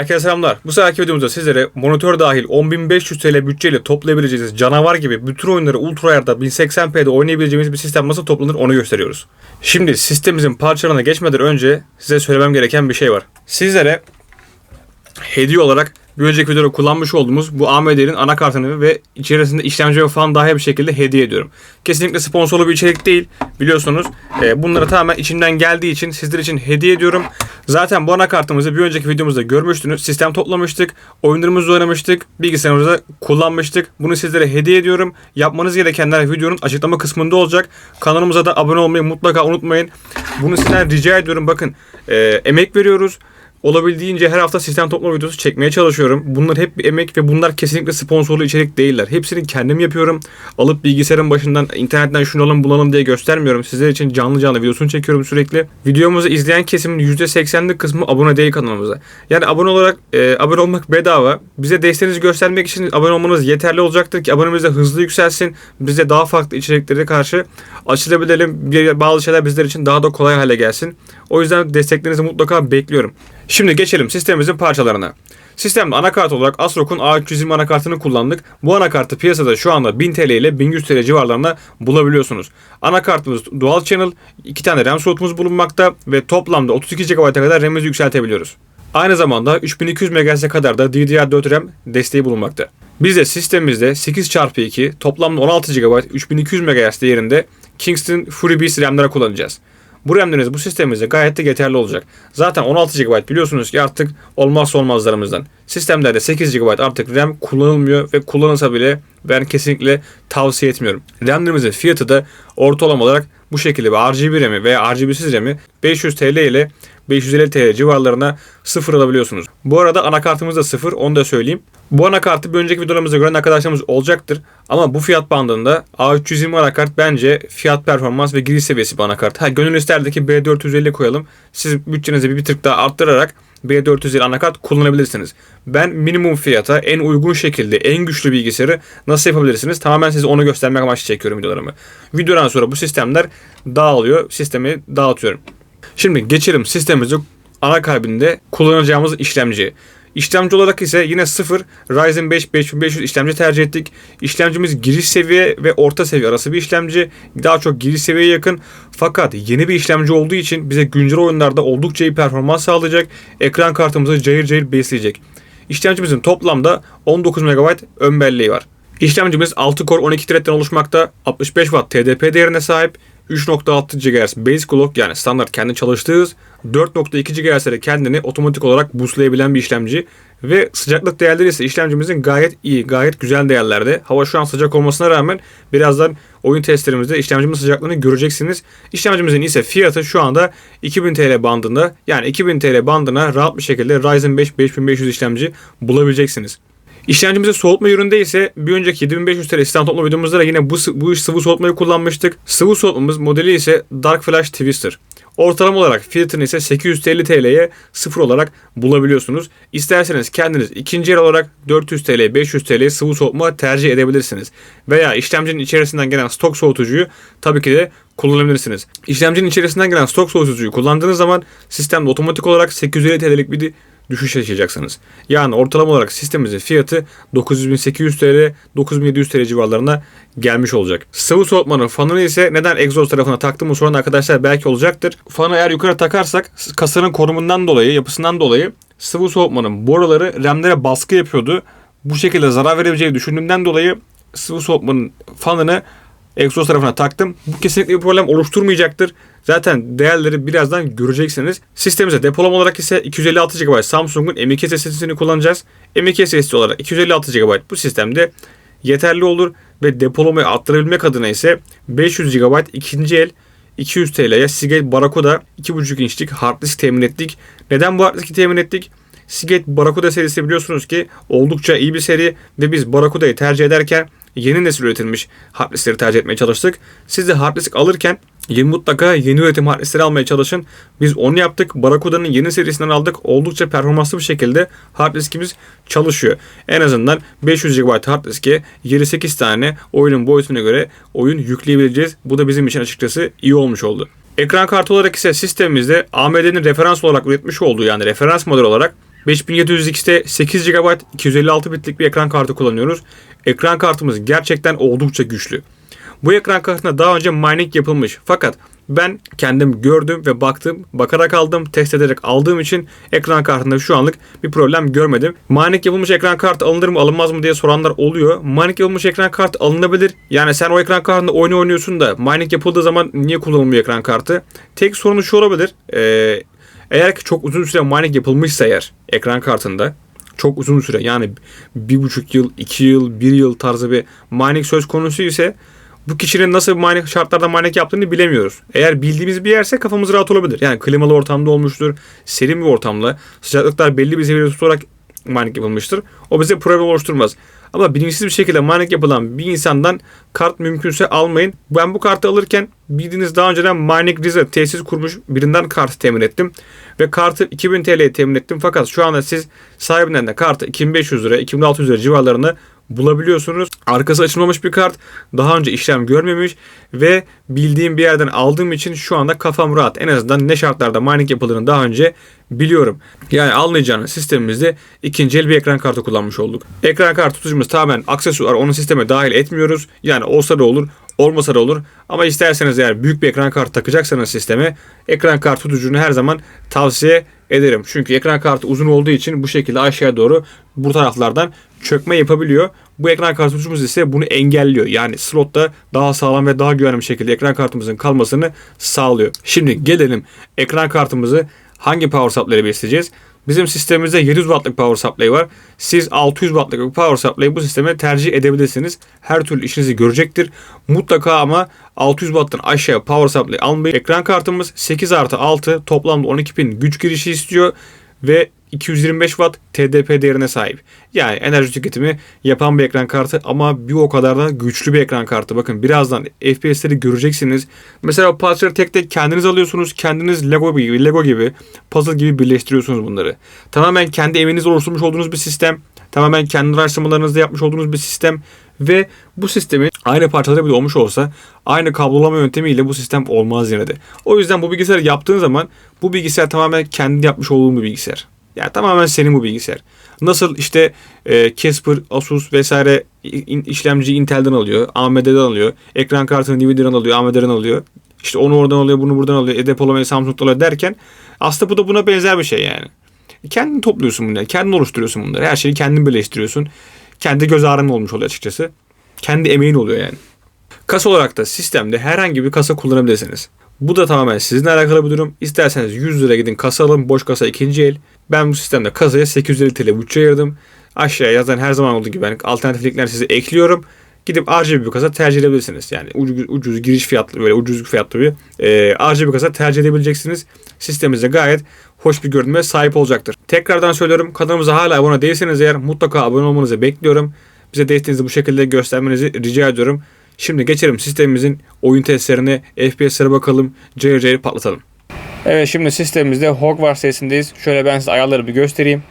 Herkese selamlar. Bu seferki videomuzda sizlere monitör dahil 10.500 TL bütçeyle toplayabileceğiniz canavar gibi bütün oyunları ultra ayarda 1080p'de oynayabileceğimiz bir sistem nasıl toplanır onu gösteriyoruz. Şimdi sistemimizin parçalarına geçmeden önce size söylemem gereken bir şey var. Sizlere hediye olarak bir önceki videoda kullanmış olduğumuz bu AMD'nin anakartını ve içerisinde işlemci ve falan dahil bir şekilde hediye ediyorum. Kesinlikle sponsorlu bir içerik değil biliyorsunuz. E, bunları tamamen içimden geldiği için sizler için hediye ediyorum. Zaten bu anakartımızı bir önceki videomuzda görmüştünüz. Sistem toplamıştık, oyunlarımızı oynamıştık, bilgisayarımızda kullanmıştık. Bunu sizlere hediye ediyorum. Yapmanız gerekenler videonun açıklama kısmında olacak. Kanalımıza da abone olmayı mutlaka unutmayın. Bunu sizden rica ediyorum. Bakın e, emek veriyoruz. Olabildiğince her hafta sistem toplama videosu çekmeye çalışıyorum. Bunlar hep bir emek ve bunlar kesinlikle sponsorlu içerik değiller. Hepsini kendim yapıyorum. Alıp bilgisayarın başından internetten şunu alın bulalım diye göstermiyorum. Sizler için canlı canlı videosunu çekiyorum sürekli. Videomuzu izleyen kesimin %80'lik kısmı abone değil kanalımıza. Yani abone olarak e, abone olmak bedava. Bize desteğinizi göstermek için abone olmanız yeterli olacaktır ki abonemiz de hızlı yükselsin. Bize daha farklı içeriklere karşı açılabilelim. Bazı şeyler bizler için daha da kolay hale gelsin. O yüzden desteklerinizi mutlaka bekliyorum. Şimdi geçelim sistemimizin parçalarına. Sistemde anakart olarak ASRock'un A320 anakartını kullandık. Bu anakartı piyasada şu anda 1000 TL ile 1100 TL civarlarında bulabiliyorsunuz. Anakartımız Dual Channel, 2 tane RAM slotumuz bulunmakta ve toplamda 32 GB'a kadar RAM'imizi yükseltebiliyoruz. Aynı zamanda 3200 MHz'e kadar da DDR4 RAM desteği bulunmakta. Biz de sistemimizde 8x2 toplamda 16 GB 3200 MHz değerinde Kingston Beast RAM'lere kullanacağız. Bu RAM'leriniz bu sistemimizde gayet de yeterli olacak. Zaten 16 GB biliyorsunuz ki artık olmazsa olmazlarımızdan. Sistemlerde 8 GB artık RAM kullanılmıyor ve kullanılsa bile ben kesinlikle tavsiye etmiyorum. RAM'lerimizin fiyatı da ortalama olarak bu şekilde bir RGB RAM'i veya RGB'siz RAM'i 500 TL ile 550 TL civarlarına sıfır alabiliyorsunuz. Bu arada anakartımız da sıfır onu da söyleyeyim. Bu anakartı bir önceki videolarımızda gören arkadaşlarımız olacaktır. Ama bu fiyat bandında A320 anakart bence fiyat performans ve giriş seviyesi bir anakart. Ha gönül isterdi ki B450 koyalım. Siz bütçenizi bir, bir tık daha arttırarak B450 anakart kullanabilirsiniz. Ben minimum fiyata en uygun şekilde en güçlü bilgisayarı nasıl yapabilirsiniz? Tamamen size onu göstermek amaçlı çekiyorum videolarımı. Videodan sonra bu sistemler dağılıyor. Sistemi dağıtıyorum. Şimdi geçelim sistemimizi ana kalbinde kullanacağımız işlemci. İşlemci olarak ise yine 0 Ryzen 5 5500 işlemci tercih ettik. İşlemcimiz giriş seviye ve orta seviye arası bir işlemci. Daha çok giriş seviyeye yakın. Fakat yeni bir işlemci olduğu için bize güncel oyunlarda oldukça iyi performans sağlayacak. Ekran kartımızı cayır cayır besleyecek. İşlemcimizin toplamda 19 MB ön belleği var. İşlemcimiz 6 core 12 thread'den oluşmakta. 65 Watt TDP değerine sahip. 3.6 GHz base clock yani standart kendi çalıştığı hız 4.2 GHz'de kendini otomatik olarak boostlayabilen bir işlemci ve sıcaklık değerleri ise işlemcimizin gayet iyi, gayet güzel değerlerde. Hava şu an sıcak olmasına rağmen birazdan oyun testlerimizde işlemcimizin sıcaklığını göreceksiniz. İşlemcimizin ise fiyatı şu anda 2000 TL bandında yani 2000 TL bandına rahat bir şekilde Ryzen 5 5500 işlemci bulabileceksiniz. İşlemcimize soğutma üründe ise bir önceki 7500 TL sistem toplama videomuzda da yine bu, bu sıvı soğutmayı kullanmıştık. Sıvı soğutmamız modeli ise Dark Flash Twister. Ortalama olarak fiyatını ise 850 TL'ye sıfır olarak bulabiliyorsunuz. İsterseniz kendiniz ikinci el olarak 400 TL, 500 TL sıvı soğutma tercih edebilirsiniz. Veya işlemcinin içerisinden gelen stok soğutucuyu tabii ki de kullanabilirsiniz. İşlemcinin içerisinden gelen stok soğutucuyu kullandığınız zaman sistemde otomatik olarak 850 TL'lik bir düşüş yaşayacaksınız. Yani ortalama olarak sistemimizin fiyatı 9800 TL, 9700 TL civarlarına gelmiş olacak. Sıvı soğutmanın fanını ise neden egzoz tarafına taktığımı soran arkadaşlar belki olacaktır. Fanı eğer yukarı takarsak kasanın konumundan dolayı, yapısından dolayı sıvı soğutmanın boruları RAM'lere baskı yapıyordu. Bu şekilde zarar verebileceği düşündüğümden dolayı sıvı soğutmanın fanını egzoz tarafına taktım. Bu kesinlikle bir problem oluşturmayacaktır. Zaten değerleri birazdan göreceksiniz. Sistemimize depolama olarak ise 256 GB Samsung'un M2 SSD'sini kullanacağız. M2 SSD olarak 256 GB bu sistemde yeterli olur ve depolamayı arttırabilmek adına ise 500 GB ikinci el 200 TL'ye Seagate Barracuda 2.5 inçlik hard disk temin ettik. Neden bu hard diski temin ettik? Seagate Barracuda serisi biliyorsunuz ki oldukça iyi bir seri ve biz Barracuda'yı tercih ederken yeni nesil üretilmiş hard diskleri tercih etmeye çalıştık. Siz de hard disk alırken yeni mutlaka yeni üretim hard diskleri almaya çalışın. Biz onu yaptık. Barracuda'nın yeni serisinden aldık. Oldukça performanslı bir şekilde hard diskimiz çalışıyor. En azından 500 GB hard diske 28 tane oyunun boyutuna göre oyun yükleyebileceğiz. Bu da bizim için açıkçası iyi olmuş oldu. Ekran kartı olarak ise sistemimizde AMD'nin referans olarak üretmiş olduğu yani referans model olarak 5700X'te 8 GB 256 bitlik bir ekran kartı kullanıyoruz. Ekran kartımız gerçekten oldukça güçlü. Bu ekran kartına daha önce mining yapılmış. Fakat ben kendim gördüm ve baktım, bakarak aldım, test ederek aldığım için ekran kartında şu anlık bir problem görmedim. Mining yapılmış ekran kartı alınır mı alınmaz mı diye soranlar oluyor. Mining yapılmış ekran kartı alınabilir. Yani sen o ekran kartında oyunu oynuyorsun da mining yapıldığı zaman niye kullanılmıyor ekran kartı? Tek sorunu şu olabilir. Ee, eğer ki çok uzun süre mining yapılmışsa eğer ekran kartında çok uzun süre yani bir buçuk yıl, iki yıl, bir yıl tarzı bir mining söz konusu ise bu kişinin nasıl mining şartlarda mining yaptığını bilemiyoruz. Eğer bildiğimiz bir yerse kafamız rahat olabilir. Yani klimalı ortamda olmuştur, serin bir ortamda, sıcaklıklar belli bir seviyede tutarak mining yapılmıştır. O bize problem oluşturmaz. Ama bilinçsiz bir şekilde mining yapılan bir insandan kart mümkünse almayın. Ben bu kartı alırken bildiğiniz daha önceden Mining Rize tesis kurmuş birinden kartı temin ettim. Ve kartı 2000 TL'ye temin ettim. Fakat şu anda siz sahibinden de kartı 2500 lira, 2600 lira civarlarında bulabiliyorsunuz. Arkası açılmamış bir kart. Daha önce işlem görmemiş ve bildiğim bir yerden aldığım için şu anda kafam rahat. En azından ne şartlarda mining yapıldığını daha önce biliyorum. Yani anlayacağınız sistemimizde ikinci el bir ekran kartı kullanmış olduk. Ekran kartı tutucumuz tamamen aksesuar. Onu sisteme dahil etmiyoruz. Yani olsa da olur, olmasa da olur. Ama isterseniz eğer büyük bir ekran kartı takacaksanız sisteme ekran kartı tutucunu her zaman tavsiye ederim. Çünkü ekran kartı uzun olduğu için bu şekilde aşağıya doğru bu taraflardan çökme yapabiliyor. Bu ekran kartı tutucumuz ise bunu engelliyor. Yani slotta daha sağlam ve daha güvenli bir şekilde ekran kartımızın kalmasını sağlıyor. Şimdi gelelim ekran kartımızı hangi power supply ile besleyeceğiz? Bizim sistemimizde 700 wattlık power supply var. Siz 600 wattlık bir power supply bu sisteme tercih edebilirsiniz. Her türlü işinizi görecektir. Mutlaka ama 600 watttan aşağı power supply almayın. Ekran kartımız 8 artı 6 toplamda 12 pin güç girişi istiyor ve 225 watt TDP değerine sahip. Yani enerji tüketimi yapan bir ekran kartı ama bir o kadar da güçlü bir ekran kartı. Bakın birazdan FPS'leri göreceksiniz. Mesela parçaları tek tek kendiniz alıyorsunuz. Kendiniz Lego gibi, Lego gibi, puzzle gibi birleştiriyorsunuz bunları. Tamamen kendi evinizde oluşturmuş olduğunuz bir sistem. Tamamen kendi araştırmalarınızda yapmış olduğunuz bir sistem ve bu sistemin aynı parçaları bile olmuş olsa aynı kablolama yöntemiyle bu sistem olmaz yine de. O yüzden bu bilgisayarı yaptığın zaman bu bilgisayar tamamen kendi yapmış olduğun bir bilgisayar. Yani tamamen senin bu bilgisayar. Nasıl işte e, Casper, Asus vesaire işlemci Intel'den alıyor, AMD'den alıyor. Ekran kartını Nvidia'dan alıyor, AMD'den alıyor. İşte onu oradan alıyor, bunu buradan alıyor. E, depolamayı Samsung'dan alıyor derken aslında bu da buna benzer bir şey yani. Kendin topluyorsun bunları, kendin oluşturuyorsun bunları. Her şeyi kendin birleştiriyorsun. Kendi göz ağrın olmuş oluyor açıkçası. Kendi emeğin oluyor yani. Kasa olarak da sistemde herhangi bir kasa kullanabilirsiniz. Bu da tamamen sizinle alakalı bir durum. İsterseniz 100 lira gidin kasa alın. Boş kasa ikinci el. Ben bu sistemde kasaya 850 TL bütçe ayırdım. Aşağıya yazan her zaman olduğu gibi ben alternatif linkler size ekliyorum. Gidip RGB bir kasa tercih edebilirsiniz. Yani ucuz, ucuz giriş fiyatlı böyle ucuz fiyatlı bir e, RGB kasa tercih edebileceksiniz. Sistemimizde gayet hoş bir görünüme sahip olacaktır. Tekrardan söylüyorum kanalımıza hala abone değilseniz eğer mutlaka abone olmanızı bekliyorum. Bize desteğinizi bu şekilde göstermenizi rica ediyorum. Şimdi geçelim sistemimizin oyun testlerine, FPS'lere bakalım, cayır patlatalım. Evet şimdi sistemimizde Hogwarts sesindeyiz. Şöyle ben size ayarları bir göstereyim.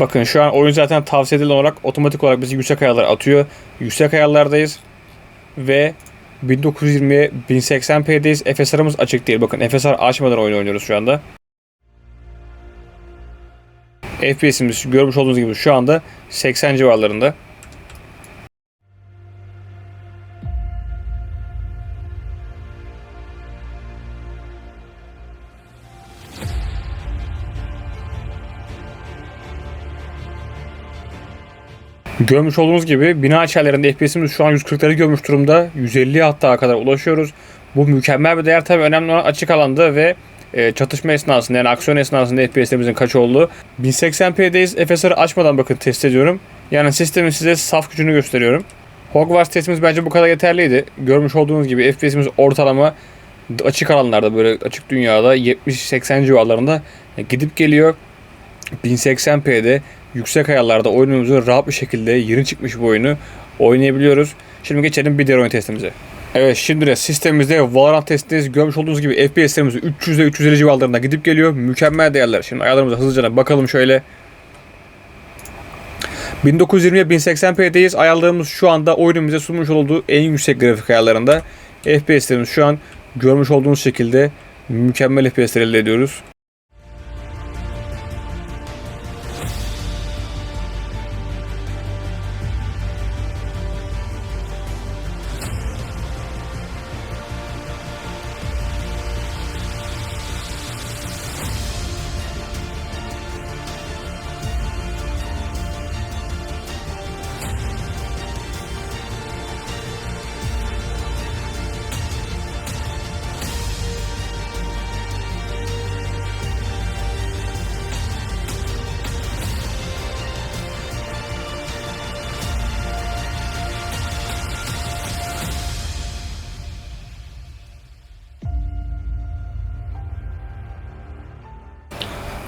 Bakın şu an oyun zaten tavsiye edilen olarak otomatik olarak bizi yüksek ayarlar atıyor. Yüksek ayarlardayız. Ve 1920'ye 1080p'deyiz. FSR'ımız açık değil. Bakın FSR açmadan oyun oynuyoruz şu anda. FPS'imiz görmüş olduğunuz gibi şu anda 80 civarlarında. Görmüş olduğunuz gibi bina içerilerinde FPS'imiz şu an 140'ları görmüş durumda. 150 hatta kadar ulaşıyoruz. Bu mükemmel bir değer tabii önemli olan açık alanda ve e, çatışma esnasında yani aksiyon esnasında FPS'lerimizin kaç olduğu. 1080p'deyiz. FSR'ı açmadan bakın test ediyorum. Yani sistemin size saf gücünü gösteriyorum. Hogwarts testimiz bence bu kadar yeterliydi. Görmüş olduğunuz gibi FPS'imiz ortalama açık alanlarda böyle açık dünyada 70-80 civarlarında gidip geliyor. 1080p'de yüksek ayarlarda oyunumuzu rahat bir şekilde yeni çıkmış bu oyunu oynayabiliyoruz. Şimdi geçelim bir diğer oyun testimize. Evet şimdi de sistemimizde Valorant testindeyiz. Görmüş olduğunuz gibi FPS'lerimiz 300 ile 350 civarlarında gidip geliyor. Mükemmel değerler. Şimdi ayarlarımıza hızlıca bakalım şöyle. 1920'ye 1080p'deyiz. Ayarlarımız şu anda oyunumuza sunmuş olduğu en yüksek grafik ayarlarında. FPS'lerimiz şu an görmüş olduğunuz şekilde mükemmel FPS'ler elde ediyoruz.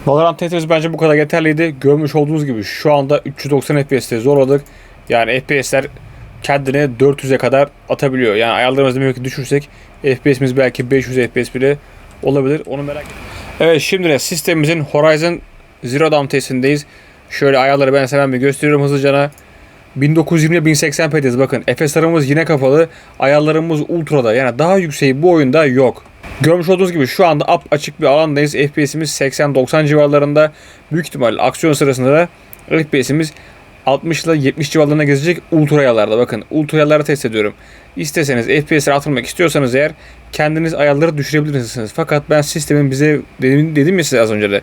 Valorant testimiz bence bu kadar yeterliydi. Görmüş olduğunuz gibi şu anda 390 FPS'te zorladık. Yani FPS'ler kendine 400'e kadar atabiliyor. Yani ayarlarımızı belki düşürsek FPS'imiz belki 500 FPS bile olabilir. Onu merak ettim. Evet şimdi de sistemimizin Horizon Zero Dawn testindeyiz. Şöyle ayarları ben hemen bir gösteriyorum hızlıca. 1920 1080p'deyiz bakın. FSR'ımız yine kapalı. Ayarlarımız ultra'da. Yani daha yükseği bu oyunda yok. Görmüş olduğunuz gibi şu anda up açık bir alandayız. FPS'imiz 80-90 civarlarında. Büyük ihtimalle aksiyon sırasında da FPS'imiz 60 ile 70 civarlarına gezecek ultra ayarlarda. Bakın ultra ayarları test ediyorum. İsteseniz FPS'leri artırmak istiyorsanız eğer kendiniz ayarları düşürebilirsiniz. Fakat ben sistemin bize dedim, dedim ya size az önce de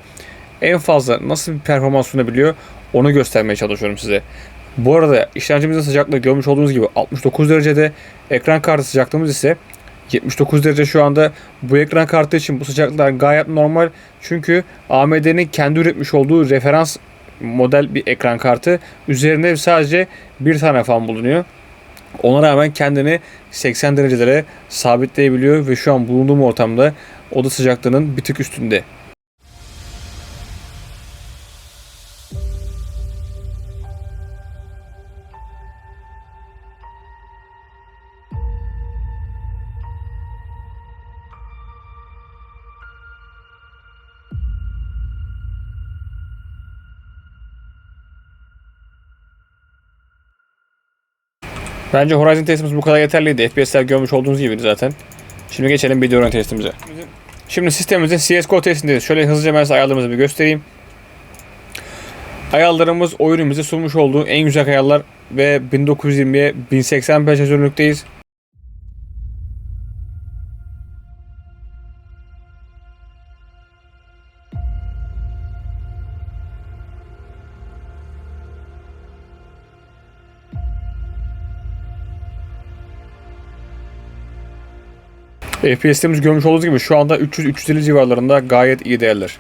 en fazla nasıl bir performans sunabiliyor onu göstermeye çalışıyorum size. Bu arada işlemcimizin sıcaklığı görmüş olduğunuz gibi 69 derecede. Ekran kartı sıcaklığımız ise 79 derece şu anda. Bu ekran kartı için bu sıcaklıklar gayet normal. Çünkü AMD'nin kendi üretmiş olduğu referans model bir ekran kartı. Üzerinde sadece bir tane fan bulunuyor. Ona rağmen kendini 80 derecelere sabitleyebiliyor ve şu an bulunduğum ortamda oda sıcaklığının bir tık üstünde. Bence Horizon testimiz bu kadar yeterliydi. FPS'ler görmüş olduğunuz gibi zaten. Şimdi geçelim video oyun testimize. Şimdi sistemimizin CSGO testindeyiz. Şöyle hızlıca ben size ayarlarımızı bir göstereyim. Ayarlarımız oyunun bize sunmuş olduğu en güzel ayarlar ve 1920'ye 1080p çözünürlükteyiz. FPS'lerimiz görmüş olduğunuz gibi şu anda 300-350 civarlarında gayet iyi değerler.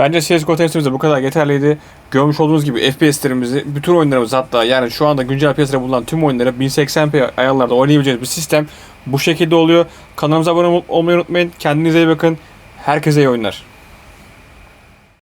Bence CSGO testimiz de bu kadar yeterliydi. Görmüş olduğunuz gibi FPS'lerimizi, bütün oyunlarımız hatta yani şu anda güncel piyasada bulunan tüm oyunları 1080p ayarlarda oynayabileceğiniz bir sistem bu şekilde oluyor. Kanalımıza abone olmayı unutmayın. Kendinize iyi bakın. Herkese iyi oyunlar.